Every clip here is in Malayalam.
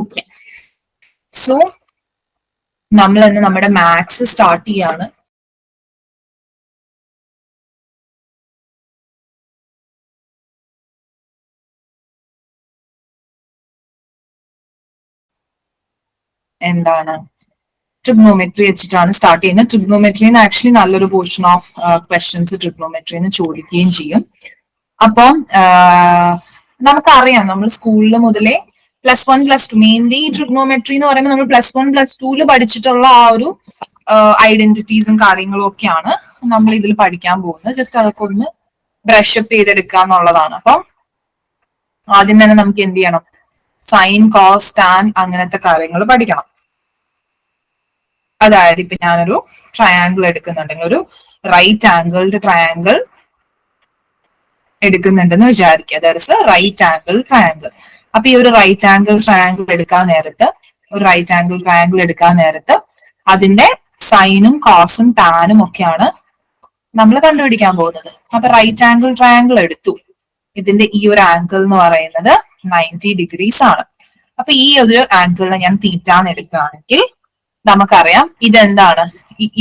ഓക്കെ സോ നമ്മൾ ഇന്ന് നമ്മുടെ മാത്സ് സ്റ്റാർട്ട് ചെയ്യാണ്. എന്താണ്? ട്രിഗ്നോമെട്രി വെച്ചിട്ടാണ് സ്റ്റാർട്ട് ചെയ്യുന്നത്. ട്രിഗ്നോമെട്രിന്ന് ആക്ച്വലി നല്ലൊരു പോർഷൻ ഓഫ് ക്വസ്റ്റ്യൻസ് ട്രിഗ്നോമെട്രിന്ന് ചോദിക്കുകയും ചെയ്യും. അപ്പം നമുക്കറിയാം നമ്മൾ സ്കൂളിൽ മുതലേ plus one plus two mainly trigonometry എന്ന് പറയുമ്പോൾ നമ്മൾ പ്ലസ് വൺ പ്ലസ് ടുവിൽ പഠിച്ചിട്ടുള്ള ആ ഒരു ഐഡന്റിറ്റീസും കാര്യങ്ങളും ഒക്കെയാണ് നമ്മൾ ഇതിൽ പഠിക്കാൻ പോകുന്നത്. ജസ്റ്റ് അതൊക്കെ ഒന്ന് ബ്രഷപ്പ് ചെയ്തെടുക്കുക എന്നുള്ളതാണ്. അപ്പം ആദ്യം തന്നെ നമുക്ക് എന്ത് ചെയ്യണം? സൈൻ കോസ് ടാൻ അങ്ങനത്തെ കാര്യങ്ങൾ പഠിക്കണം. അതായത് ഇപ്പൊ ഞാനൊരു ട്രയാങ്കിൾ എടുക്കുന്നുണ്ടെങ്കിൽ ഒരു റൈറ്റ് ആംഗിൾഡ് ട്രയാങ്കിൾ എടുക്കുന്നുണ്ടെന്ന് വിചാരിക്കുക. There is a right angle triangle അപ്പൊ ഈ ഒരു റൈറ്റ് ആംഗിൾ ട്രയാങ്കിൾ എടുക്കാൻ നേരത്ത് ഒരു റൈറ്റ് ആംഗിൾ ട്രയാങ്കിൾ എടുക്കാൻ നേരത്ത് അതിന്റെ സൈനും കോസും ടാനും ഒക്കെയാണ് നമ്മൾ കണ്ടുപിടിക്കാൻ പോകുന്നത്. അപ്പൊ റൈറ്റ് ആംഗിൾ ട്രയാങ്കിൾ എടുത്തു. ഇതിന്റെ ഈ ഒരു ആംഗിൾ എന്ന് പറയുന്നത് നയന്റി ഡിഗ്രീസ് ആണ്. അപ്പൊ ഈ ഒരു ആംഗിളിനെ ഞാൻ തീറ്റാന്ന് എടുക്കുകയാണെങ്കിൽ നമുക്കറിയാം ഇതെന്താണ്?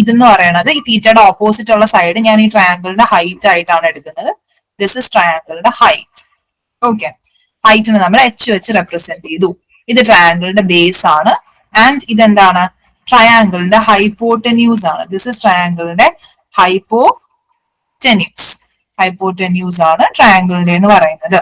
ഇതെന്ന് പറയുന്നത് ഈ തീറ്റയുടെ ഓപ്പോസിറ്റ് ഉള്ള സൈഡ് ഞാൻ ഈ ട്രയാങ്കിളിന്റെ ഹൈറ്റ് ആയിട്ടാണ് എടുക്കുന്നത്. ദിസ് ഇസ് ട്രയാങ്കിളിന്റെ ഹൈറ്റ് ഓക്കെ ഹൈറ്റിനെ നമ്മൾ എച്ച് വെച്ച് റെപ്രസെന്റ് ചെയ്തു. ഇത് ട്രയാങ്കിളിന്റെ ബേസ് ആണ്. ആൻഡ് ഇതെന്താണ്? ട്രയാങ്കിളിന്റെ ഹൈപ്പോട്ടന്യൂസ് ആണ്. ദിസ് ഇസ് ട്രയാങ്കിളിന്റെ ഹൈപ്പോടെന്യൂസ് ഹൈപ്പോട്ടന്യൂസ് ആണ് ട്രയാങ്കിളിന്റെ എന്ന് പറയുന്നത്.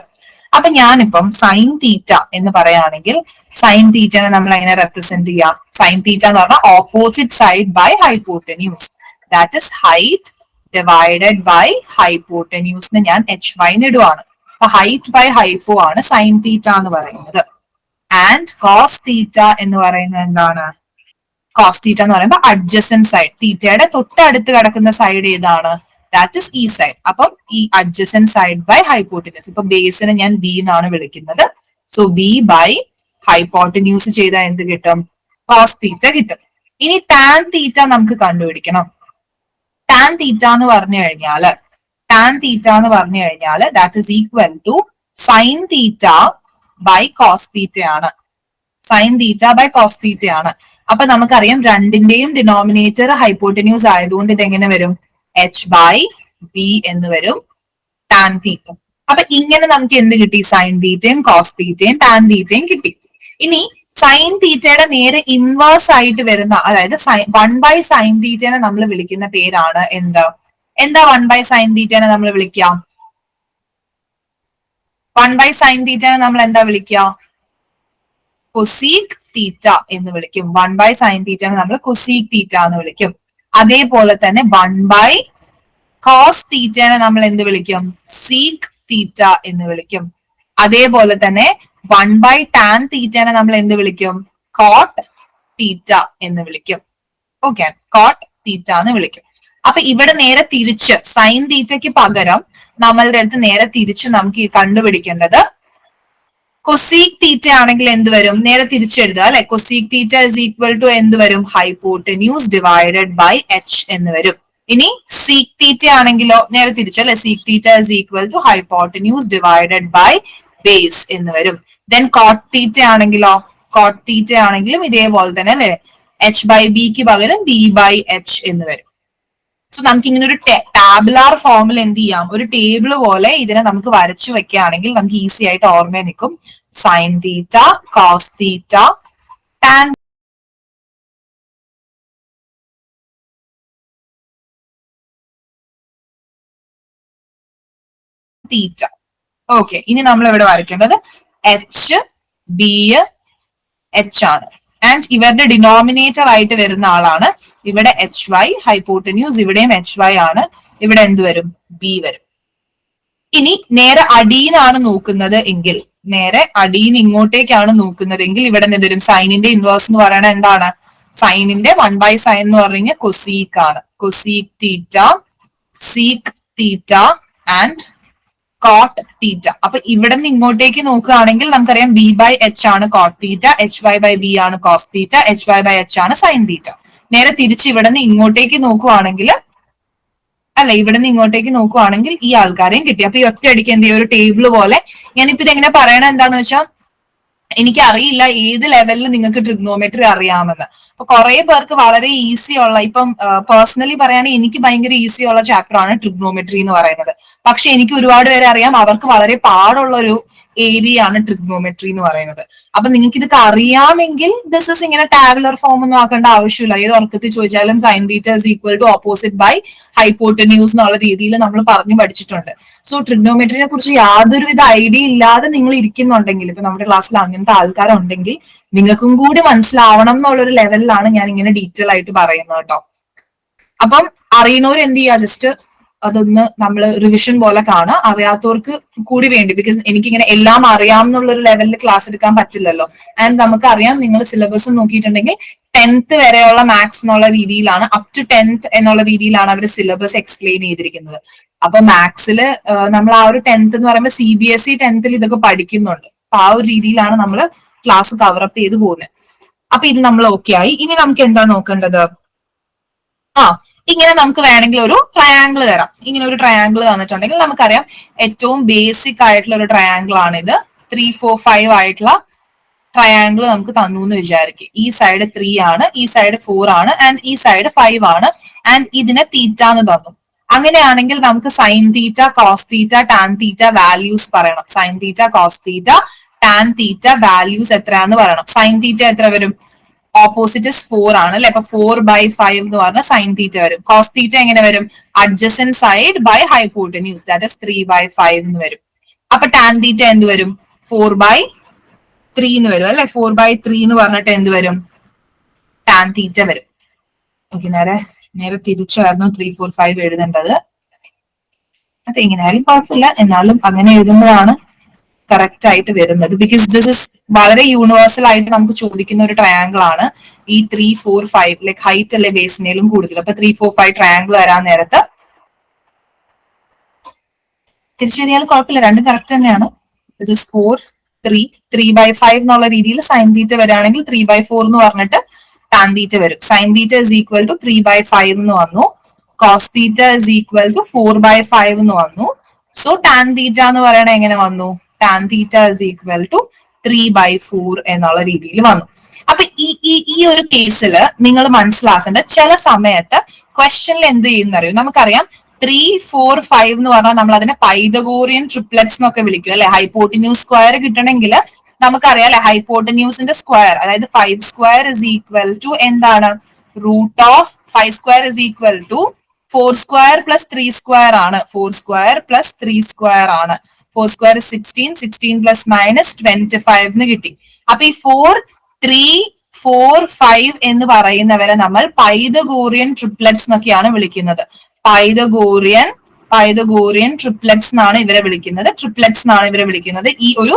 അപ്പൊ ഞാനിപ്പം സൈൻ തീറ്റ എന്ന് പറയുകയാണെങ്കിൽ സൈൻ തീറ്റനെ നമ്മൾ എങ്ങനെ റെപ്രസെന്റ് ചെയ്യാം? സൈൻ തീറ്റ എന്ന് പറഞ്ഞാൽ opposite side by hypotenuse that is height divided by ഹൈപ്പോട്ടന്യൂസിന് ഞാൻ എച്ച് വൈ ഇടുവാണ്. അപ്പൊ ഹൈറ്റ് ബൈ ഹൈപ്പോ ആണ് സൈൻ തീറ്റ എന്ന് പറയുന്നത്. ആൻഡ് കോസ് തീറ്റ എന്ന് പറയുന്നത് എന്താണ്? കോസ് തീറ്റ എന്ന് പറയുമ്പോൾ അഡ്ജസ്റ്റൻ സൈഡ് തീറ്റയുടെ തൊട്ടടുത്ത് കിടക്കുന്ന സൈഡ് ഏതാണ്? ദാറ്റ് ഇസ് ഈ സൈഡ് അപ്പം ഈ അഡ്ജസ്റ്റൻ സൈഡ് ബൈ ഹൈപ്പോട്ടിന്യൂസ് ഇപ്പൊ ബേസിനെ ഞാൻ ബി എന്നാണ് വിളിക്കുന്നത്. സോ ബി ബൈ ഹൈപ്പോട്ടിന്യൂസ് ചെയ്താൽ എന്ത് കിട്ടും? കോസ് തീറ്റ കിട്ടും. ഇനി ടാൻ തീറ്റ നമുക്ക് കണ്ടുപിടിക്കണം. ടാൻ തീറ്റ എന്ന് പറഞ്ഞു കഴിഞ്ഞാൽ ടാൻ തീറ്റ എന്ന് പറഞ്ഞു കഴിഞ്ഞാൽ that is equal to sine theta by cos theta ആണ്. Sine theta by cos theta ആണ്. അപ്പൊ നമുക്കറിയാം രണ്ടിന്റെയും ഡിനോമിനേറ്റർ ഹൈപ്പോട്ടന്യൂസ് ആയതുകൊണ്ട് ഇതെങ്ങനെ വരും? എച്ച് ബൈ ബി എന്ന് വരും. ടാൻ തീറ്റ അപ്പൊ ഇങ്ങനെ നമുക്ക് എന്ത് കിട്ടി? സൈൻ തീറ്റയും കോസ് തീറ്റയും ടാൻ തീറ്റയും കിട്ടി. ഇനി സൈൻ തീറ്റയുടെ നേരെ ഇൻവേഴ്സ് ആയിട്ട് വരുന്ന അതായത് വൺ ബൈ സൈൻ തീറ്റനെ നമ്മൾ വിളിക്കുന്ന പേരാണ് എന്ത്? എന്താ വൺ ബൈ സൈൻ തീറ്റനെ നമ്മൾ വിളിക്കാം? വൺ ബൈ സൈൻ തീറ്റനെ നമ്മൾ എന്താ വിളിക്കുക കൊസീക് തീറ്റ എന്ന് വിളിക്കും. വൺ ബൈ സൈൻ തീറ്റനെ നമ്മൾ കൊസീക് തീറ്റ എന്ന് വിളിക്കും. അതേപോലെ തന്നെ വൺ ബൈ കോസ് തീറ്റനെ നമ്മൾ എന്ത് വിളിക്കും? സീക് തീറ്റ എന്ന് വിളിക്കും. അതേപോലെ തന്നെ വൺ ബൈ ടാൻ തീറ്റനെ നമ്മൾ എന്ത് വിളിക്കും? കോട്ട് തീറ്റ എന്ന് വിളിക്കും. ഓക്കെ കോട്ട് തീറ്റ എന്ന് വിളിക്കും. അപ്പൊ ഇവിടെ നേരെ തിരിച്ച് സൈൻ തീറ്റയ്ക്ക് പകരം നമ്മളുടെ അടുത്ത് നേരെ തിരിച്ച് നമുക്ക് കണ്ടുപിടിക്കേണ്ടത് കൊസീക് തീറ്റ ആണെങ്കിൽ എന്ത് വരും? നേരെ തിരിച്ചെഴുതുക അല്ലെ? Cosec theta is equal to എന്ത് വരും? ഹൈപ്പോട്ടന്യൂസ് ഡിവൈഡഡ് ബൈ എച്ച് എന്ന് വരും. ഇനി സീക് തീറ്റ ആണെങ്കിലോ? നേരെ തിരിച്ചു അല്ലെ? Sec theta is equal to hypotenuse divided by base എന്ന് വരും. ദെൻ കോട്ട് തീറ്റ ആണെങ്കിലോ? കോട്ട് തീറ്റ ആണെങ്കിലും ഇതേപോലെ തന്നെ അല്ലെ? എച്ച് ബൈ ബിക്ക് പകരം ബി ബൈ എച്ച് എന്ന് വരും. സോ നമുക്ക് ഇങ്ങനെ ഒരു ടാബുലാർ ഫോമിൽ എന്ത് ചെയ്യാം? ഒരു ടേബിൾ പോലെ ഇതിനെ നമുക്ക് വരച്ചു വെക്കുകയാണെങ്കിൽ നമുക്ക് ഈസി ആയിട്ട് ഓർമ്മ നിൽക്കും. Sine theta cos theta tan theta okay ഇനി നമ്മൾ ഇവിടെ വരയ്ക്കേണ്ടത്? എച്ച് ബി എച്ച് ആണ്. ആൻഡ് ഇവരുടെ ഡിനോമിനേറ്റർ ആയിട്ട് വരുന്ന ആളാണ്. ഇവിടെ എച്ച് വൈ ഹൈപ്പോട്ടന്യൂസ് ഇവിടെയും എച്ച് വൈ ആണ്. ഇവിടെ എന്ത് വരും? ബി വരും. ഇനി നേരെ അടീനാണ് നോക്കുന്നത് എങ്കിൽ നേരെ അടിയിൽ ഇങ്ങോട്ടേക്കാണ് നോക്കുന്നതെങ്കിൽ ഇവിടെ നിന്ന് വരും? സൈനിന്റെ ഇൻവേഴ്സ് എന്ന് പറയുന്നത് എന്താണ്? സൈനിന്റെ വൺ ബൈ സൈൻ എന്ന് പറഞ്ഞു കഴിഞ്ഞാൽ കൊസീക്ക് ആണ്. Cosec theta sec theta and cot theta അപ്പൊ ഇവിടെ നിന്ന് ഇങ്ങോട്ടേക്ക് നോക്കുകയാണെങ്കിൽ നമുക്കറിയാം ബി ബൈ എച്ച് ആണ് cot theta H Y by B ആണ് cos theta H Y by H ആണ് സൈൻ തീറ്റ നേരെ തിരിച്ച് ഇവിടെ നിന്ന് ഇങ്ങോട്ടേക്ക് നോക്കുവാണെങ്കിൽ അല്ല ഇവിടെ നിന്ന് ഇങ്ങോട്ടേക്ക് നോക്കുവാണെങ്കിൽ ഈ ആൾക്കാരെയും കിട്ടി. അപ്പൊ ഈ ഒറ്റയടിക്ക് എന്ത് ചെയ്യും? ഒരു ടേബിൾ പോലെ. ഞാനിപ്പോ ഇതെങ്ങനെ പറയണത് എന്താന്ന് വെച്ചാൽ എനിക്കറിയില്ല ഏത് ലെവലിൽ നിങ്ങൾക്ക് ട്രിഗ്നോമെട്രി അറിയാമെന്ന്. അപ്പൊ കുറെ പേർക്ക് വളരെ ഈസി ഉള്ള ഇപ്പം പേഴ്സണലി പറയുകയാണെങ്കിൽ എനിക്ക് ഭയങ്കര ഈസി ഉള്ള ചാപ്റ്റർ ആണ് ട്രിഗ്നോമെട്രി എന്ന് പറയുന്നത്. പക്ഷെ എനിക്ക് ഒരുപാട് പേരെ അറിയാം അവർക്ക് വളരെ പാടുള്ള ഒരു ഏരിയ ആണ് ട്രിഗ്നോമെട്രി എന്ന് പറയുന്നത്. അപ്പൊ നിങ്ങൾക്ക് ഇതൊക്കെ അറിയാമെങ്കിൽ ദിസ് ഇസ് ഇങ്ങനെ ടാബുലർ ഫോം ഒന്നും ആക്കേണ്ട ആവശ്യമില്ല. ഏത് ഉറക്കത്തിൽ ചോദിച്ചാലും sine theta is equal to opposite by hypotenuse എന്നുള്ള രീതിയിൽ നമ്മൾ പറഞ്ഞു പഠിച്ചിട്ടുണ്ട്. സോ ട്രിഗ്നോമെട്രിനെ കുറിച്ച് യാതൊരുവിധ ഐഡിയ ഇല്ലാതെ നിങ്ങൾ ഇരിക്കുന്നുണ്ടെങ്കിൽ ഇപ്പൊ നമ്മുടെ ക്ലാസ്സിൽ അങ്ങനത്തെ ആൾക്കാരുണ്ടെങ്കിൽ നിങ്ങൾക്കും കൂടി മനസ്സിലാവണം എന്നുള്ളൊരു ലെവലിലാണ് ഞാൻ ഇങ്ങനെ ഡീറ്റെയിൽ ആയിട്ട് പറയുന്നത് കേട്ടോ. അപ്പം അറിയണവർ എന്ത് ചെയ്യുക ജസ്റ്റ് അതൊന്ന് നമ്മൾ റിവിഷൻ പോലെ കാണുക. അറിയാത്തവർക്ക് കൂടി വേണ്ടി. ബിക്കോസ് എനിക്ക് ഇങ്ങനെ എല്ലാം അറിയാം എന്നുള്ളൊരു ലെവലിൽ ക്ലാസ് എടുക്കാൻ പറ്റില്ലല്ലോ. ആൻഡ് നമുക്ക് അറിയാം നിങ്ങൾ സിലബസ് നോക്കിയിട്ടുണ്ടെങ്കിൽ ടെൻത്ത് വരെയുള്ള മാത്സ് എന്നുള്ള രീതിയിലാണ് അപ് ടു ടെൻത്ത് എന്നുള്ള രീതിയിലാണ് അവർ സിലബസ് എക്സ്പ്ലെയിൻ ചെയ്തിരിക്കുന്നത്. അപ്പൊ മാത്സിൽ നമ്മൾ ആ ഒരു ടെൻത്ത് എന്ന് പറയുമ്പോൾ സി ബി എസ് ഇ ടെൻത്തിൽ ഇതൊക്കെ പഠിക്കുന്നുണ്ട്. അപ്പൊ ആ ഒരു രീതിയിലാണ് നമ്മൾ ക്ലാസ് കവറപ്പ് ചെയ്ത് പോകുന്നത് അപ്പൊ ഇത് നമ്മൾ ഓക്കെ ആയി. ഇനി നമുക്ക് എന്താ നോക്കേണ്ടത്? ആ ഇങ്ങനെ നമുക്ക് വേണമെങ്കിൽ ഒരു ട്രയാങ്കിൾ തരാം. ഇങ്ങനെ ഒരു ട്രയാങ്കിൾ തന്നിട്ടുണ്ടെങ്കിൽ നമുക്കറിയാം ഏറ്റവും ബേസിക് ആയിട്ടുള്ള ഒരു ട്രയാങ്കിൾ ആണ് ഇത്. ത്രീ ഫോർ ഫൈവ് ആയിട്ടുള്ള ട്രയാങ്കിൾ നമുക്ക് തന്നു എന്ന് വിചാരിക്കും. ഈ സൈഡ് ത്രീ ആണ് ഈ സൈഡ് ഫോർ ആണ് ആൻഡ് ഈ സൈഡ് ഫൈവ് ആണ് ആൻഡ് ഇതിനെ തീറ്റ എന്ന് തന്നു. അങ്ങനെയാണെങ്കിൽ നമുക്ക് sine theta cos theta tan theta values പറയണം. Sine theta cos theta tan theta values എത്രയാന്ന് പറയണം. സൈൻ തീറ്റ എത്ര വരും? ഓപ്പോസിറ്റ് ഫോർ ആണ് അല്ലെ? അപ്പൊ ഫോർ ബൈ ഫൈവ് എന്ന് പറഞ്ഞാൽ സൈൻ തീറ്റ വരും. കോസ് തീറ്റ എങ്ങനെ വരും? Adjacent side by hypotenuse that is three by five എന്ന് വരും. അപ്പൊ ടാൻ തീറ്റ എന്ത് വരും? ഫോർ ബൈ ത്രീ എന്ന് വരും അല്ലെ? ഫോർ ബൈ ത്രീ എന്ന് പറഞ്ഞിട്ട് എന്ത് വരും? ടാൻ തീറ്റ വരും. ഓക്കെ നേരെ നേരെ തിരിച്ചായിരുന്നു ത്രീ ഫോർ ഫൈവ് എഴുതേണ്ടത്. അത് എങ്ങനെയായാലും കുഴപ്പമില്ല. എന്നാലും അങ്ങനെ എഴുതുമ്പോഴാണ് കറക്റ്റ് ആയിട്ട് വരുന്നത്. ബിക്കോസ് ദിസ് ഇസ് വളരെ യൂണിവേഴ്സൽ ആയിട്ട് നമുക്ക് ചോദിക്കുന്ന ഒരു ട്രയാങ്കിൾ ആണ്. ഈ three four five like height അല്ലെ ബേസിനേലും കൂടുതൽ. അപ്പൊ ത്രീ ഫോർ ഫൈവ് ട്രയാങ്കിൾ വരാൻ നേരത്ത് തിരിച്ചറിയാൽ കുഴപ്പമില്ല. രണ്ടും കറക്റ്റ് തന്നെയാണ്. This is four three three by five എന്നുള്ള രീതിയിൽ സൈൻ തീറ്റ വരികയാണെങ്കിൽ ത്രീ ബൈ ഫോർ എന്ന് പറഞ്ഞിട്ട് ടാൻ തീറ്റ വരും. Sine theta is equal to three by five എന്ന് വന്നു. Cos theta is equal to four by five എന്ന് വന്നു. സോ ടാൻ തീറ്റ എന്ന് പറയണ എങ്ങനെ വന്നു? Tan theta is equal to three by four എന്നുള്ള രീതിയിൽ വന്നു. അപ്പൊ ഈ ഈ ഈ ഒരു കേസിൽ നിങ്ങൾ മനസ്സിലാക്കേണ്ട ചില സമയത്ത് ക്വസ്റ്റനിൽ എന്ത് ചെയ്യുന്നറിയോ നമുക്കറിയാം ത്രീ ഫോർ ഫൈവ് എന്ന് പറഞ്ഞാൽ നമ്മൾ അതിനെ പൈതഗോറിയൻ ട്രിപ്ലെറ്റ്സ് എന്നൊക്കെ വിളിക്കും അല്ലെ? ഹൈപ്പോട്ടിന്യൂസ് സ്ക്വയർ കിട്ടണമെങ്കിൽ നമുക്കറിയാം അല്ലെ? ഹൈപ്പോട്ടന്യൂസിന്റെ സ്ക്വയർ അതായത് five square is equal to എന്താണ്? Root of five square is equal to four square plus three square ആണ്. Four square plus three square ആണ്. Four square sixteen sixteen plus minus twenty five എന്ന് കിട്ടി. അപ്പൊ ഈ ഫോർ ത്രീ ഫോർ ഫൈവ് എന്ന് പറയുന്നവരെ നമ്മൾ പൈതഗോറിയൻ ട്രിപ്ലെറ്റ്സ് എന്നൊക്കെയാണ് വിളിക്കുന്നത്. പൈതഗോറിയൻ പൈതഗോറിയൻ ട്രിപ്ലെറ്റ്സ് എന്നാണ് ഇവരെ വിളിക്കുന്നത്. ട്രിപ്ലെറ്റ്സ് എന്നാണ് ഇവരെ വിളിക്കുന്നത്. ഈ ഒരു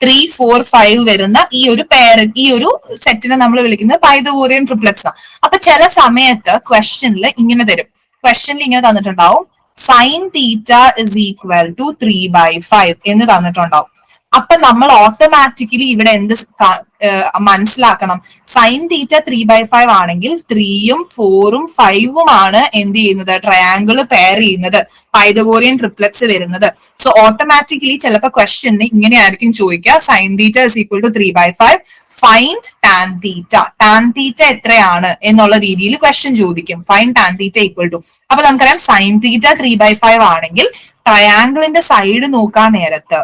ത്രീ ഫോർ ഫൈവ് വരുന്ന ഈ ഒരു പേര് ഈ ഒരു സെറ്റിനെ നമ്മൾ വിളിക്കുന്നത് പൈതഗോറിയൻ ട്രിപ്ലെറ്റ്സ് ആണ് അപ്പൊ ചില സമയത്ത് ക്വസ്റ്റ്യനിൽ ഇങ്ങനെ തരും. ക്വസ്റ്റ്യനിൽ ഇങ്ങനെ തന്നിട്ടുണ്ടാവും. Sine theta is equal to three by five എന്ന് തന്നിട്ടുണ്ടാവും. അപ്പൊ നമ്മൾ ഓട്ടോമാറ്റിക്കലി ഇവിടെ എന്ത് മനസ്സിലാക്കണം. Sine theta three by five ആണെങ്കിൽ ത്രീയും ഫോറും ഫൈവും ആണ് എന്ത് ചെയ്യുന്നത്? ട്രയാങ്കിൾ പെയർ ചെയ്യുന്നത്. പൈതഗോറിയൻ ട്രിപ്ലറ്റ്സ് വരുന്നത്. സോ ഓട്ടോമാറ്റിക്കലി ചിലപ്പോൾ ക്വസ്റ്റ്യന് ഇങ്ങനെയായിരിക്കും ചോദിക്കുക. Sine theta is equal to three by five find tan theta tan theta എത്രയാണ് എന്നുള്ള രീതിയിൽ ക്വസ്റ്റ്യൻ ചോദിക്കും. Fine tan theta equal to അപ്പൊ നമുക്കറിയാം sine theta three by five ആണെങ്കിൽ ട്രയാങ്കിളിന്റെ സൈഡ് നോക്കാൻ നേരത്ത്.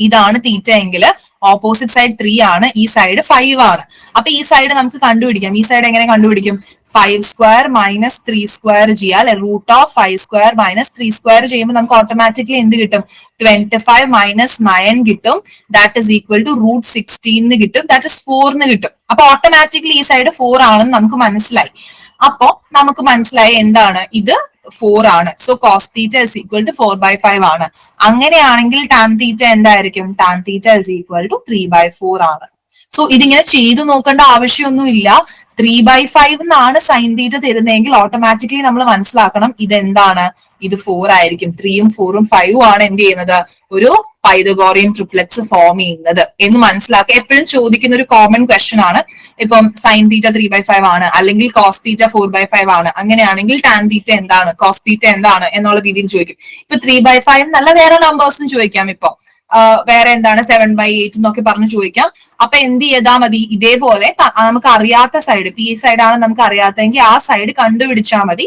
ഇതാണ് തീറ്റ എങ്കിൽ ഓപ്പോസിറ്റ് സൈഡ് ത്രീ ആണ് ഈ സൈഡ് ഫൈവ് ആണ്. അപ്പൊ ഈ സൈഡ് നമുക്ക് കണ്ടുപിടിക്കാം. ഈ സൈഡ് എങ്ങനെ കണ്ടുപിടിക്കും? Five square minus three square ചെയ്യാൽ root of five square minus three square ചെയ്യുമ്പോൾ നമുക്ക് ഓട്ടോമാറ്റിക്കലി എന്ത് കിട്ടും? ട്വന്റി ഫൈവ് മൈനസ് നയൻ കിട്ടും that is equal to root സിക്സ്റ്റീന്ന് കിട്ടും. ദാറ്റ് ഇസ് ഫോറിന് കിട്ടും. അപ്പൊ ഓട്ടോമാറ്റിക്കലി ഈ സൈഡ് ഫോർ ആണെന്ന് നമുക്ക് മനസ്സിലായി. അപ്പോ നമുക്ക് മനസ്സിലായി എന്താണ്? ഇത് ഫോർ ആണ്. So cos theta is equal to four by five ആണ്. അങ്ങനെയാണെങ്കിൽ ടാൻ തീറ്റ എന്തായിരിക്കും? Tan theta is equal to three by four ആണ്. സോ ഇതിങ്ങനെ ചെയ്തു നോക്കേണ്ട ആവശ്യമൊന്നുമില്ല. ത്രീ ബൈ ഫൈവ് എന്നാണ് സൈൻ തീറ്റ തരുന്നതെങ്കിൽ ഓട്ടോമാറ്റിക്കലി നമ്മൾ മനസ്സിലാക്കണം ഇതെന്താണ്. ഇത് ഫോർ ആയിരിക്കും. ത്രീയും ഫോറും ഫൈവും ആണ് എന്ത് ചെയ്യുന്നത്? ഒരു പൈതഗോറിയൻ ട്രിപ്ലെറ്റ്സ് ഫോം ചെയ്യുന്നത് എന്ന് മനസ്സിലാക്കുക. എപ്പോഴും ചോദിക്കുന്ന ഒരു കോമൺ ക്വസ്റ്റ്യൻ ആണ്. ഇപ്പം sine theta three by five ആണ് അല്ലെങ്കിൽ cos theta four by five ആണ്. അങ്ങനെയാണെങ്കിൽ ടാൻ തീറ്റ എന്താണ്? കോസ് തീറ്റ എന്താണ്? എന്നുള്ള രീതിയിൽ ചോദിക്കും. ഇപ്പൊ ത്രീ ബൈ ഫൈവ് നല്ല വേറെ നമ്പേഴ്സും ചോദിക്കാം ഇപ്പൊ. വേറെ എന്താണ് സെവൻ ബൈ എയ്റ്റ് എന്നൊക്കെ പറഞ്ഞ് ചോദിക്കാം. അപ്പൊ എന്ത് ചെയ്താൽ മതി? ഇതേപോലെ നമുക്ക് അറിയാത്ത സൈഡ് പി ആണ് നമുക്ക് അറിയാത്തതെങ്കിൽ ആ സൈഡ് കണ്ടുപിടിച്ചാൽ മതി.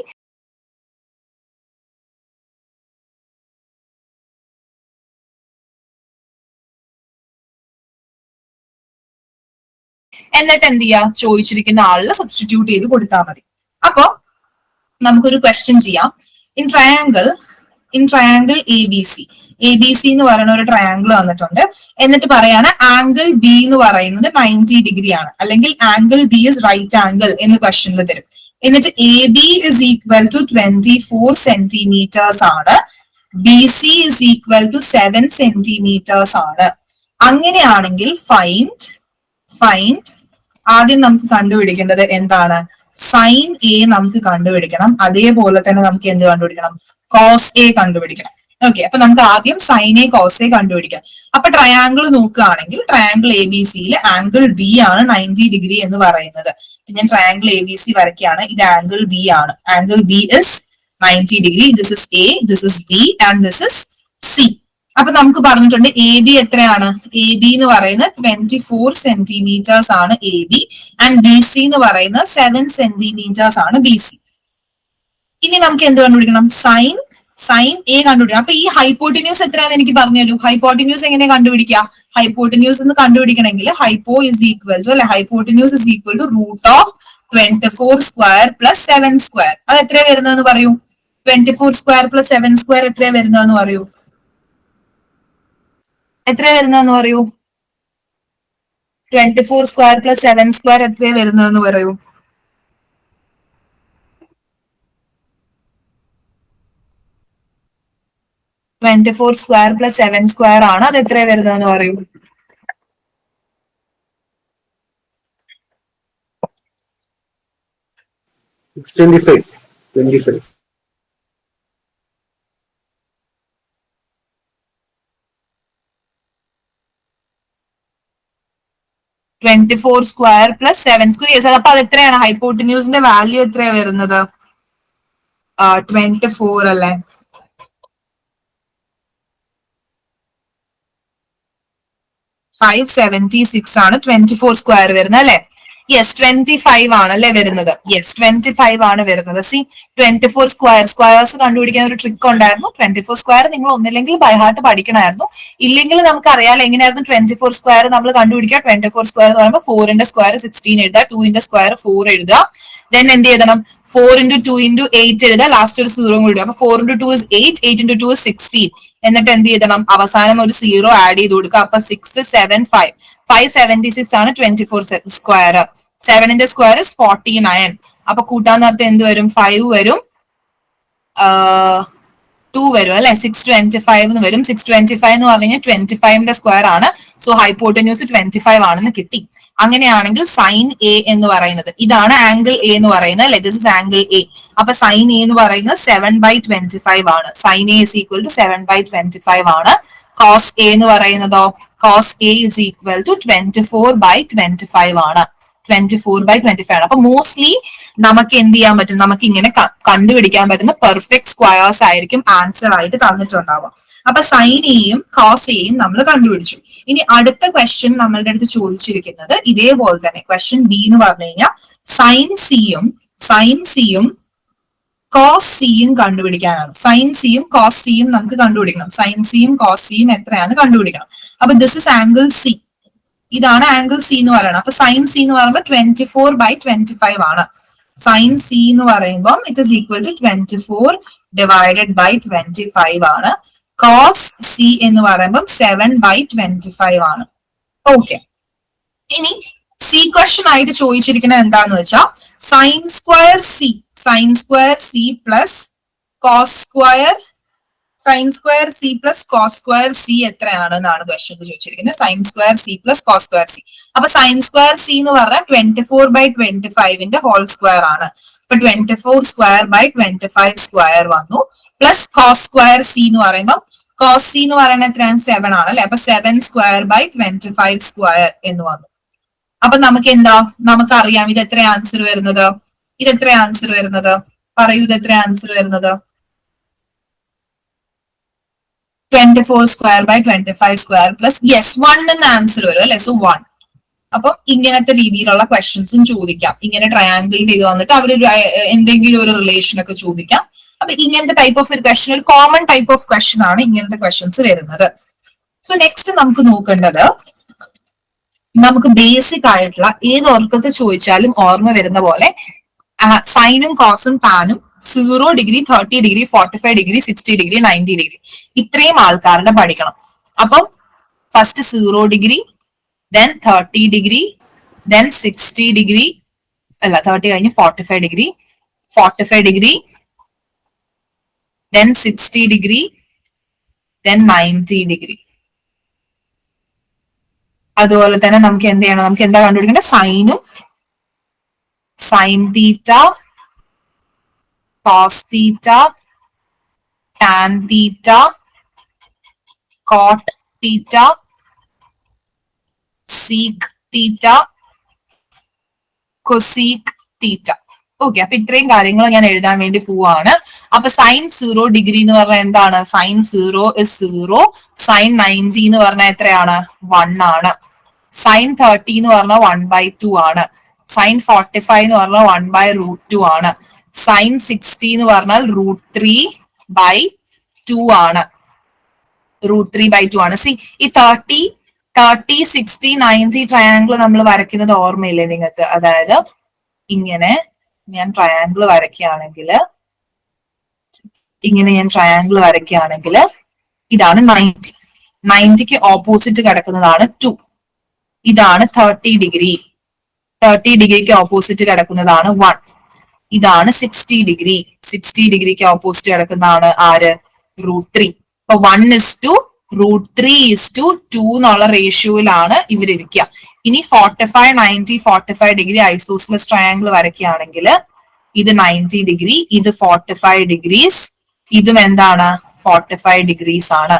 എന്നിട്ട് എന്ത് ചെയ്യാ? ചോദിച്ചിരിക്കുന്ന ആളിൽ സബ്സ്റ്റിറ്റ്യൂട്ട് ചെയ്ത് കൊടുത്താൽ മതി. അപ്പൊ നമുക്കൊരു ക്വസ്റ്റ്യൻ ചെയ്യാം. In triangle in triangle A B C A B C എന്ന് പറയുന്ന ഒരു ട്രയാങ്കിൾ വന്നിട്ടുണ്ട്. എന്നിട്ട് പറയാണ് ആംഗിൾ ബി എന്ന് പറയുന്നത് നയന്റി ഡിഗ്രി ആണ് അല്ലെങ്കിൽ angle B is right angle എന്ന് ക്വസ്റ്റ്യനിൽ തരും. എന്നിട്ട് A B is equal to twenty four centimeters ആണ്. B C is equal to seven centimeters ആണ്. അങ്ങനെയാണെങ്കിൽ ഫൈൻഡ് ഫൈൻഡ് ആദ്യം നമുക്ക് കണ്ടുപിടിക്കേണ്ടത് എന്താണ്? സൈൻ എ നമുക്ക് കണ്ടുപിടിക്കണം. അതേപോലെ തന്നെ നമുക്ക് എന്ത് കണ്ടുപിടിക്കണം? കോസ് എ കണ്ടുപിടിക്കണം. ഓക്കെ അപ്പൊ നമുക്ക് ആദ്യം സൈൻ എ കോസ് എ കണ്ടുപിടിക്കാം. അപ്പൊ ട്രയാങ്കിൾ നോക്കുകയാണെങ്കിൽ ട്രയാങ്കിൾ എ ബി സിയിൽ ആംഗിൾ ബി ആണ് നയന്റി ഡിഗ്രി എന്ന് പറയുന്നത്. ഞാൻ ട്രയാങ്കിൾ എ ബി സി വരയ്ക്കുകയാണ്. ഇത് ആംഗിൾ ബി ആണ്. Angle B is ninety degree this is A this is B and this is C അപ്പൊ നമുക്ക് പറഞ്ഞിട്ടുണ്ട് എ ബി എത്രയാണ്? എ ബി എന്ന് പറയുന്നത് ട്വന്റി ഫോർ സെന്റിമീറ്റേഴ്സ് ആണ് A B and B C എന്ന് പറയുന്നത് സെവൻ സെന്റിമീറ്റേഴ്സ് ആണ് ബി സി ഇനി നമുക്ക് എന്ത് കണ്ടുപിടിക്കണം? സൈൻ സൈൻ എ കണ്ടുപിടിക്കണം. അപ്പൊ ഈ ഹൈപ്പോട്ടിന്യൂസ് എത്രയാണെന്ന് എനിക്ക് പറഞ്ഞു ഹൈപ്പോട്ടിന്യൂസ് എങ്ങനെ കണ്ടുപിടിക്കുക? ഹൈപ്പോട്ടിന്യൂസ് എന്ന് കണ്ടുപിടിക്കണമെങ്കിൽ ഹൈപ്പോ ഇസ് ഈക്വൽ ടു അല്ലെ? Hypotenuse is equal to root of twenty four square plus seven square അത് എത്ര വരുന്നതെന്ന് പറയൂ? Twenty four square plus seven square എത്ര വരുന്നതെന്ന് പറയൂ? എത്ര വരുന്നതെന്ന് പറയൂ? Twenty four square plus seven square എത്ര വരുന്നതെന്ന് പറയൂ? Twenty four square plus seven square ആണ്. അത് എത്ര വരുന്നതെന്ന് പറയൂ. Twenty four square plus seven square yes അപ്പൊ അത് എത്രയാണ്? ഹൈപ്പോട്ടിന്യൂസിന്റെ വാല്യൂ എത്രയാ വരുന്നത്? ട്വന്റി ഫോർ അല്ലേ? ഫൈവ് സെവന്റി സിക്സ് ആണ് ട്വന്റി ഫോർ സ്ക്വയർ വരുന്നത് അല്ലെ? യെസ് ട്വന്റി ഫൈവ് ആണ് അല്ലെ വരുന്നത്? യെസ് ട്വന്റി ഫൈവ് ആണ് വരുന്നത്. C twenty four square squares കണ്ടുപിടിക്കാൻ ഒരു ട്രിക്ക് ഉണ്ടായിരുന്നു. ട്വന്റി ഫോർ സ്ക്വയർ നിങ്ങൾ ഒന്നില്ലെങ്കിൽ ബൈഹാർട്ട് പഠിക്കണമായിരുന്നു. ഇല്ലെങ്കിൽ നമുക്ക് അറിയാലോ എങ്ങനെയായിരുന്നു ട്വന്റി ഫോർ സ്ക്വയർ നമ്മൾ കണ്ടുപിടിക്കുക. ട്വന്റി ഫോർ സ്ക്വയർ എന്ന് പറയുമ്പോൾ ഫോറിന്റെ സ്ക്വയർ സിക്സ്റ്റീൻ എഴുതുക ടൂവിന്റെ സ്ക്വയർ ഫോർ എഴുതുക. ദെൻ എന്ത് ചെയ്യണം? Four into two into eight എഴുതുക. ലാസ്റ്റ് ഒരു സീറോ കൂടി അപ്പൊ four into two is eight eight into two is sixteen എന്നിട്ട് എന്ത് ചെയ്യണം അവസാനം ഒരു സീറോ ആഡ് ചെയ്ത് കൊടുക്കുക. അപ്പൊ six seven five five seventy six ആണ് ട്വന്റി ഫോർ സ്ക്വയർ സെവനിന്റെ സ്ക്വയർ ഇസ് ഫോർട്ടി നയൻ അപ്പൊ കൂട്ടാൻ നേരത്തെ എന്ത് വരും? ഫൈവ് വരും. ടു വരും അല്ലെ? സിക്സ് ട്വന്റി ഫൈവ് എന്ന് വരും. സിക്സ് ട്വന്റി ഫൈവ് എന്ന് പറഞ്ഞു കഴിഞ്ഞാൽ ട്വന്റി ഫൈവിന്റെ സ്ക്വയർ ആണ്. സോ ഹൈപ്പോട്ടന്യൂസ് ട്വന്റി ഫൈവ് ആണെന്ന് കിട്ടി. അങ്ങനെയാണെങ്കിൽ സൈൻ എ എന്ന് പറയുന്നത്. ഇതാണ് ആംഗിൾ എ എന്ന് പറയുന്നത്. അല്ലെ? ദിസ് ഇസ് ആംഗിൾ എ അപ്പൊ സൈൻ എ എന്ന് പറയുന്നത് സെവൻ ബൈ ട്വന്റി ഫൈവ് ആണ്. Sine A is equal to seven by twenty five ആണ്. കോസ് എ എന്ന് പറയുന്നതോ? Cos A is equal to twenty four by twenty five ആണ്. Twenty four by twenty five ആണ്. അപ്പൊ മോസ്റ്റ്ലി നമുക്ക് എന്ത് ചെയ്യാൻ പറ്റും? നമുക്ക് ഇങ്ങനെ കണ്ടുപിടിക്കാൻ പറ്റുന്ന പെർഫെക്റ്റ് സ്ക്വയേഴ്സ് ആയിരിക്കും ആൻസർ ആയിട്ട് തന്നിട്ടുണ്ടാവുക. അപ്പൊ സൈൻ എയും കോസ് എയും നമ്മൾ കണ്ടുപിടിച്ചു. ഇനി അടുത്ത ക്വസ്റ്റ്യൻ നമ്മളുടെ അടുത്ത് ചോദിച്ചിരിക്കുന്നത് ഇതേപോലെ തന്നെ ക്വസ്റ്റ്യൻ ബി എന്ന് പറഞ്ഞു കഴിഞ്ഞാൽ സൈൻ സിയും സൈൻ സിയും കോസ് സിയും കണ്ടുപിടിക്കാനാണ്. സൈൻ സിയും കോസ് സിയും നമുക്ക് കണ്ടുപിടിക്കണം. സൈൻ സിയും കോസ് സിയും എത്രയാണ് കണ്ടുപിടിക്കണം. അപ്പൊ ദിസ് ഇസ് ആംഗിൾ സി ഇതാണ് ആംഗിൾ സി എന്ന് പറയുന്നത്. അപ്പൊ സൈൻ സി എന്ന് പറയുമ്പോൾ twenty four by twenty five ആണ്. സൈൻ സി എന്ന് പറയുമ്പോൾ it is equal to twenty four divided by twenty five ആണ്. കോസ് സി എന്ന് പറയുമ്പോൾ സെവൻ ബൈ ട്വന്റി ഫൈവ് ആണ്. ഓക്കെ ഇനി സി ക്വസ്റ്റൻ ആയിട്ട് ചോദിച്ചിരിക്കുന്നത് എന്താന്ന് വെച്ചാൽ sine square C sine square C plus cos square sine square C plus cos square C എത്രയാണ് എന്നാണ് ക്വസ്റ്റൻ ചോദിച്ചിരിക്കുന്നത്. Sine square C plus cos square C അപ്പൊ സൈൻ സ്ക്വയർ സി എന്ന് പറഞ്ഞാൽ ട്വന്റി ഫോർ ബൈ ട്വന്റി ഫൈവിന്റെ ഹോൾ സ്ക്വയർ ആണ്. അപ്പൊ twenty four square by twenty five square വന്നു. പ്ലസ് കോസ് സ്ക്വയർ സി എന്ന് പറയുമ്പോൾ കോസ് സി എന്ന് പറയുന്നത് എത്രയാണ്? സെവൻ ആണ് അല്ലെ? അപ്പൊ seven square by twenty five square എന്ന് വന്നു. അപ്പൊ നമുക്ക് എന്താ? നമുക്ക് അറിയാം ഇത് എത്ര ആൻസർ വരുന്നത്? ഇത് എത്ര ആൻസർ വരുന്നത്? പറയൂ ഇത് എത്ര ആൻസർ വരുന്നത്? Twenty four square by twenty five square plus yes one എന്ന ആൻസർ വരും അല്ലെ? സോ വൺ അപ്പൊ ഇങ്ങനത്തെ രീതിയിലുള്ള ക്വസ്റ്റ്യൻസും ചോദിക്കാം. ഇങ്ങനെ ട്രയാങ്കിൾ ചെയ്ത് വന്നിട്ട് അവരൊരു എന്തെങ്കിലും ഒരു റിലേഷൻ ഒക്കെ ചോദിക്കാം. അപ്പൊ ഇങ്ങനത്തെ ടൈപ്പ് ഓഫ് ഒരു ക്വസ്റ്റ്യൻ ഒരു കോമൺ ടൈപ്പ് ഓഫ് ക്വസ്റ്റ്യൻ ആണ് ഇങ്ങനത്തെ ക്വസ്റ്റ്യൻസ് വരുന്നത്. സോ നെക്സ്റ്റ് നമുക്ക് നോക്കേണ്ടത് നമുക്ക് ബേസിക് ആയിട്ടുള്ള ഏത് ഓർക്കത്ത് ചോദിച്ചാലും ഓർമ്മ വരുന്ന പോലെ സൈനും കോസും ടാനും zero degree thirty degree forty five degree sixty degree ninety degree ഇത്രയും ആൾക്കാരുടെ പഠിക്കണം. അപ്പം first zero degree then thirty degree then sixty degree അല്ല തേർട്ടി കഴിഞ്ഞ് forty five degree forty five degree then sixty degree then ninety degree. അതുപോലെ തന്നെ നമുക്ക് എന്ത് ചെയ്യണം? നമുക്ക് എന്താ കണ്ടുപിടിക്കേണ്ടത്? സൈനും sine theta cos theta tan theta cot theta sec theta cosec theta. Okay അപ്പൊ ഇത്രയും കാര്യങ്ങൾ ഞാൻ എഴുതാൻ വേണ്ടി പോവാണ്. അപ്പൊ സൈൻ സീറോ ഡിഗ്രി എന്ന് പറഞ്ഞാൽ എന്താണ്? Sine zero is zero sine ninety എന്ന് പറഞ്ഞാൽ എത്രയാണ്? വൺ ആണ്. സൈൻ തേർട്ടി എന്ന് പറഞ്ഞാൽ വൺ ബൈ ടു ആണ്. സൈൻ ഫോർട്ടി ഫൈവ് എന്ന് പറഞ്ഞാൽ വൺ ബൈ റൂട്ട് ടു ആണ്. സൈൻ സിക്സ്റ്റി എന്ന് പറഞ്ഞാൽ റൂട്ട് ത്രീ ബൈ ടു ആണ്. റൂട്ട് ത്രീ ബൈ ടു ആണ്. സി ഈ thirty thirty sixty ninety triangle നമ്മൾ വരയ്ക്കുന്നത് ഓർമ്മയില്ലേ നിങ്ങൾക്ക്? അതായത് ഇങ്ങനെ ഞാൻ ട്രയാങ്കിൾ വരയ്ക്കുകയാണെങ്കിൽ ഇങ്ങനെ ഞാൻ ട്രയാങ്കിൾ വരയ്ക്കുകയാണെങ്കിൽ ഇതാണ് നയന്റി നയന്റിക്ക് ഓപ്പോസിറ്റ് കിടക്കുന്നതാണ് ടു ഇതാണ് തേർട്ടി ഡിഗ്രി തേർട്ടി ഡിഗ്രിക്ക് ഓപ്പോസിറ്റ് കിടക്കുന്നതാണ് വൺ ഇതാണ് സിക്സ്റ്റി ഡിഗ്രി സിക്സ്റ്റി ഡിഗ്രിക്ക് ഓപ്പോസിറ്റ് കിടക്കുന്നതാണ് ആര്? റൂട്ട് ത്രീ അപ്പൊ one is to root three is to two എന്നുള്ള റേഷ്യോയിലാണ് ഇവരിയ്ക്കുക ഇനി forty five ninety forty five degree isosceles triangle വരയ്ക്കുകയാണെങ്കിൽ ഇത് നയന്റി ഡിഗ്രി ഇത് ഫോർട്ടി ഫൈവ് ഡിഗ്രീസ് ഇതും എന്താണ്? ഫോർട്ടി ഫൈവ് ഡിഗ്രീസ് ആണ്.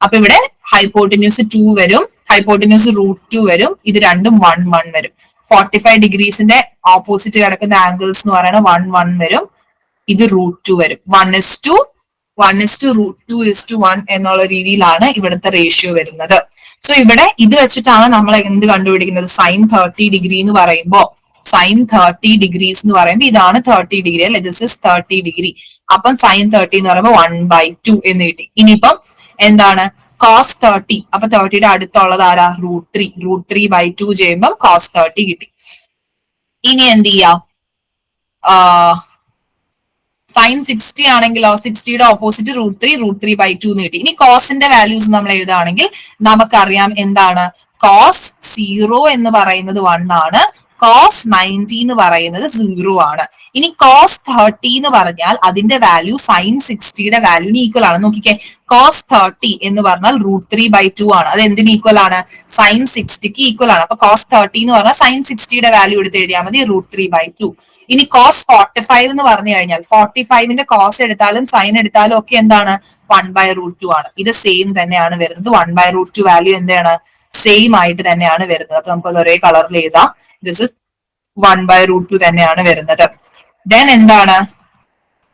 അപ്പൊ ഇവിടെ ഹൈപ്പോട്ടിന്യൂസ് ടു വരും ഹൈപ്പോട്ടിന്യൂസ് റൂട്ട് ടു വരും ഇത് രണ്ടും വൺ വൺ വരും. ഫോർട്ടി ഫൈവ് ഡിഗ്രീസിന്റെ ഓപ്പോസിറ്റ് കിടക്കുന്ന ആംഗിൾസ് എന്ന് പറയുന്നത് വൺ വൺ വരും ഇത് റൂട്ട് ടു വരും. One is to one is to root two is to one എന്നുള്ള രീതിയിലാണ് ഇവിടുത്തെ റേഷ്യോ വരുന്നത്. സോ ഇവിടെ ഇത് വെച്ചിട്ടാണ് നമ്മൾ എന്ത് കണ്ടുപിടിക്കുന്നത്? സൈൻ തേർട്ടി ഡിഗ്രി എന്ന് പറയുമ്പോൾ സൈൻ തേർട്ടി ഡിഗ്രീസ് എന്ന് പറയുമ്പോൾ ഇതാണ് തേർട്ടി ഡിഗ്രി അല്ലെ? ദിസ് ഇസ് തേർട്ടി ഡിഗ്രി അപ്പം സൈൻ തേർട്ടി എന്ന് പറയുമ്പോൾ വൺ ബൈ ടു എന്ന് കിട്ടി. ഇനിയിപ്പം എന്താണ്? കോസ് തേർട്ടി അപ്പൊ തേർട്ടിയുടെ അടുത്തുള്ളത് ആരാ? Root three root three by two ചെയ്യുമ്പോൾ കോസ് തേർട്ടി കിട്ടി. ഇനി എന്ത് ചെയ്യാം? സൈൻ സിക്സ്റ്റി ആണെങ്കിലോ സിക്സ്റ്റിയുടെ opposite root three root three by two കിട്ടി ഇനി കോസിന്റെ വാല്യൂസ് നമ്മൾ എഴുതുകയാണെങ്കിൽ നമുക്കറിയാം എന്താണ്? കോസ് സീറോ എന്ന് പറയുന്നത് വൺ ആണ്. കോസ് നയന്റി എന്ന് പറയുന്നത് സീറോ ആണ്. ഇനി കോസ് തേർട്ടി എന്ന് പറഞ്ഞാൽ അതിന്റെ വാല്യൂ സൈൻ സിക്സ്റ്റിയുടെ വാല്യൂന് ഈക്വൽ ആണ്. നോക്കിക്കേ കോസ് തേർട്ടി എന്ന് പറഞ്ഞാൽ റൂട്ട് ത്രീ ബൈ ടു ആണ്. അത് എന്തിന് ഈക്വൽ ആണ്? സൈൻ സിക്സ്റ്റിക്ക് ഈക്വൽ ആണ്. അപ്പൊ കോസ് തേർട്ടി എന്ന് പറഞ്ഞാൽ സൈൻ സിക്സ്റ്റിയുടെ വാല്യൂ എടുത്ത് എഴുതിയാൽ മതി റൂട്ട് ത്രീ ബൈ ടു ഇനി കോസ് ഫോർട്ടി ഫൈവ് എന്ന് പറഞ്ഞു കഴിഞ്ഞാൽ ഫോർട്ടി ഫൈവിന്റെ കോസ് എടുത്താലും സൈൻ എടുത്താലും ഒക്കെ എന്താണ്? വൺ ബൈ റൂട്ട് ടു ആണ്. ഇത് സെയിം തന്നെയാണ് വരുന്നത്. One by root two value എന്താണ്? സെയിം ആയിട്ട് തന്നെയാണ് വരുന്നത്. അപ്പൊ നമുക്ക് ഒരേ കളറിൽ എഴുതാം. This is one by root two തന്നെയാണ് വരുന്നത്. ദെൻ എന്താണ്?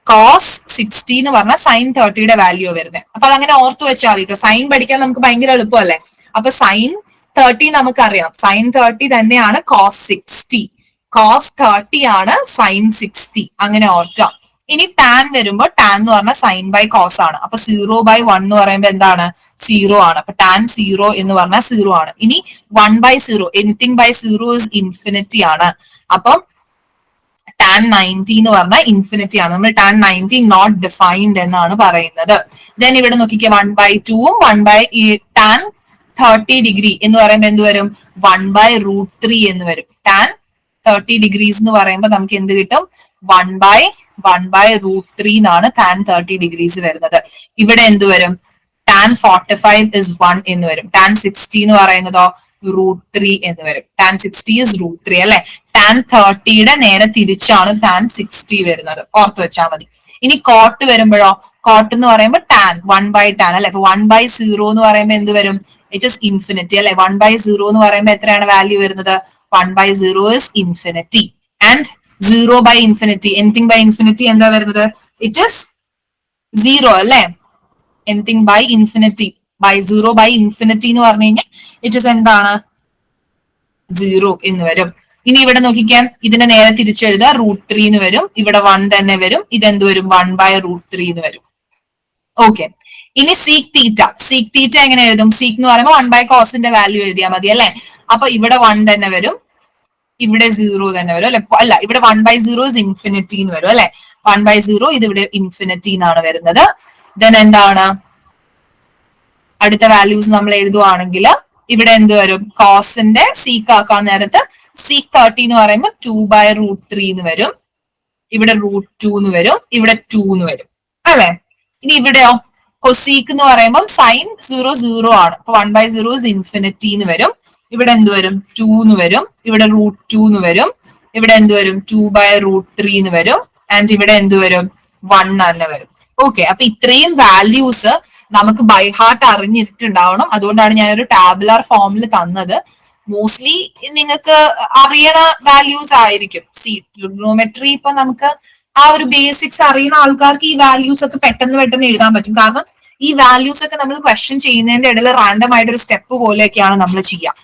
കോസ് സിക്സ്റ്റി എന്ന് പറഞ്ഞാൽ സൈൻ തേർട്ടിയുടെ വാല്യൂ വരുന്നത് അപ്പൊ അതങ്ങനെ ഓർത്തു വെച്ചാൽ മതി സൈൻ പഠിക്കാൻ നമുക്ക് ഭയങ്കര എളുപ്പമല്ലേ? അപ്പൊ സൈൻ തേർട്ടി നമുക്കറിയാം. സൈൻ തേർട്ടി തന്നെയാണ് കോസ് സിക്സ്റ്റി കോസ് തേർട്ടി ആണ് സൈൻ സിക്സ്റ്റി അങ്ങനെ ഓർക്കുക. ഇനി ടാൻ വരുമ്പോൾ ടാൻ എന്ന് പറഞ്ഞാൽ സൈൻ ബൈ കോസ് ആണ്. അപ്പൊ സീറോ ബൈ വൺ എന്ന് പറയുമ്പോൾ എന്താണ്? സീറോ ആണ്. അപ്പൊ ടാൻ സീറോ എന്ന് പറഞ്ഞാൽ സീറോ ആണ്. ഇനി one by zero anything by zero is infinity ആണ്. അപ്പം ടാൻ നയന്റി എന്ന് പറഞ്ഞാൽ ഇൻഫിനിറ്റി ആണ്. നമ്മൾ ടാൻ നയന്റി നോട്ട് ഡിഫൈൻഡ് എന്നാണ് പറയുന്നത്. ദെൻ ഇവിടെ നോക്കിക്കേ വൺ ബൈ ടൂവും one by tan thirty degree എന്ന് പറയുമ്പോൾ എന്ത് വരും? വൺ ബൈ റൂട്ട് ത്രീ എന്ന് വരും. ടാൻ തേർട്ടി ഡിഗ്രീസ് എന്ന് പറയുമ്പോൾ നമുക്ക് എന്ത് കിട്ടും? One by one by root three എന്നാണ് ടാൻ തേർട്ടി ഡിഗ്രീസ് വരുന്നത്. ഇവിടെ എന്ത് വരും? Tan forty five is one എന്ന് വരും. ടാൻ സിക്സ്റ്റി എന്ന് പറയുന്നതോ? റൂട്ട് ത്രീ എന്ന് വരും. Tan sixty is root three അല്ലെ? ടാൻ തേർട്ടിയുടെ നേരെ തിരിച്ചാണ് ടാൻ സിക്സ്റ്റി വരുന്നത്. ഓർത്ത് വെച്ചാൽ മതി. ഇനി കോട്ട് വരുമ്പോഴോ? കോട്ട് എന്ന് പറയുമ്പോൾ ടാൻ വൺ ബൈ ടാൻ അല്ലെ? വൺ ബൈ സീറോ എന്ന് പറയുമ്പോൾ എന്ത് വരും? ഇറ്റ് ഇസ് ഇൻഫിനിറ്റി അല്ലെ? വൺ ബൈ സീറോ എന്ന് പറയുമ്പോൾ എത്രയാണ് വാല്യൂ വരുന്നത്? One by zero is infinity and zero by infinity anything by infinity എന്താ വരുന്നത്? ഇറ്റ് ഇസ് സീറോ അല്ലേ? Anything by infinity by zero by infinity എന്ന് പറഞ്ഞു കഴിഞ്ഞാൽ ഇറ്റ് ഇസ് എന്താണ്? സീറോ എന്ന് വരും. ഇനി ഇവിടെ നോക്കിക്കാൻ ഇതിന്റെ നേരെ തിരിച്ചെഴുതുക റൂട്ട് ത്രീ എന്ന് വരും. ഇവിടെ വൺ തന്നെ വരും. ഇതെന്ത് വരും? വൺ ബൈ റൂട്ട് ത്രീ എന്ന് വരും. ഓക്കെ ഇനി സീക്ക് തീറ്റ സീക്ക് തീറ്റ എങ്ങനെ എഴുതും? സീക്ക് എന്ന് പറയുമ്പോൾ വൺ ബൈ കോസിന്റെ വാല്യൂ എഴുതിയാൽ മതി അല്ലെ? അപ്പൊ ഇവിടെ വൺ തന്നെ വരും. ഇവിടെ സീറോ തന്നെ വരും അല്ലെ? അല്ല ഇവിടെ one by zero is infinity എന്ന് വരും അല്ലെ? വൺ ബൈ സീറോ ഇത് ഇവിടെ ഇൻഫിനിറ്റി എന്നാണ് വരുന്നത്. ദെൻ എന്താണ്? അടുത്ത വാല്യൂസ് നമ്മൾ എഴുതുവാണെങ്കിൽ ഇവിടെ എന്ത് വരും? കോസിന്റെ സീക്ക് ആക്കാൻ നേരത്ത് സീ തേർട്ടി എന്ന് പറയുമ്പോൾ ടു ബൈ റൂട്ട് ത്രീ എന്ന് വരും. ഇവിടെ റൂട്ട് ടു എന്ന് വരും. ഇവിടെ ടു എന്ന് വരും. അല്ലെ? ഇനി ഇവിടെയോ? കൊസീക്ക് എന്ന് പറയുമ്പോൾ സൈൻ സീറോ സീറോ ആണ്. അപ്പൊ വൺ ബൈ സീറോ ഇൻഫിനിറ്റി എന്ന് വരും. ഇവിടെ എന്ത് വരും? ടു എന്ന് വരും. ഇവിടെ റൂട്ട് ടു എന്ന് വരും. ഇവിടെ എന്ത് വരും? ടു ബൈ റൂട്ട് ത്രീ എന്ന് വരും. ആൻഡ് ഇവിടെ എന്ത് വരും? വൺ തന്നെ വരും. ഓക്കെ അപ്പൊ ഇത്രയും വാല്യൂസ് നമുക്ക് ബൈ ഹാർട്ട് അറിഞ്ഞിട്ടുണ്ടാവണം. അതുകൊണ്ടാണ് ഞാൻ ഒരു ടാബുലാർ ഫോമിൽ തന്നത്. മോസ്റ്റ്ലി നിങ്ങൾക്ക് അറിയണ വാല്യൂസ് ആയിരിക്കും. സി ട്രിഗ്നോമെട്രി ഇപ്പൊ നമുക്ക് ആ ഒരു ബേസിക്സ് അറിയുന്ന ആൾക്കാർക്ക് ഈ വാല്യൂസ് ഒക്കെ പെട്ടെന്ന് പെട്ടെന്ന് എഴുതാൻ പറ്റും. കാരണം ഈ വാല്യൂസ് ഒക്കെ നമ്മൾ ക്വസ്റ്റ്യൻ ചെയ്യുന്നതിന്റെ ഇടയിൽ റാൻഡം ആയിട്ട് ഒരു സ്റ്റെപ്പ് പോലെയൊക്കെയാണ് നമ്മൾ ചെയ്യുക.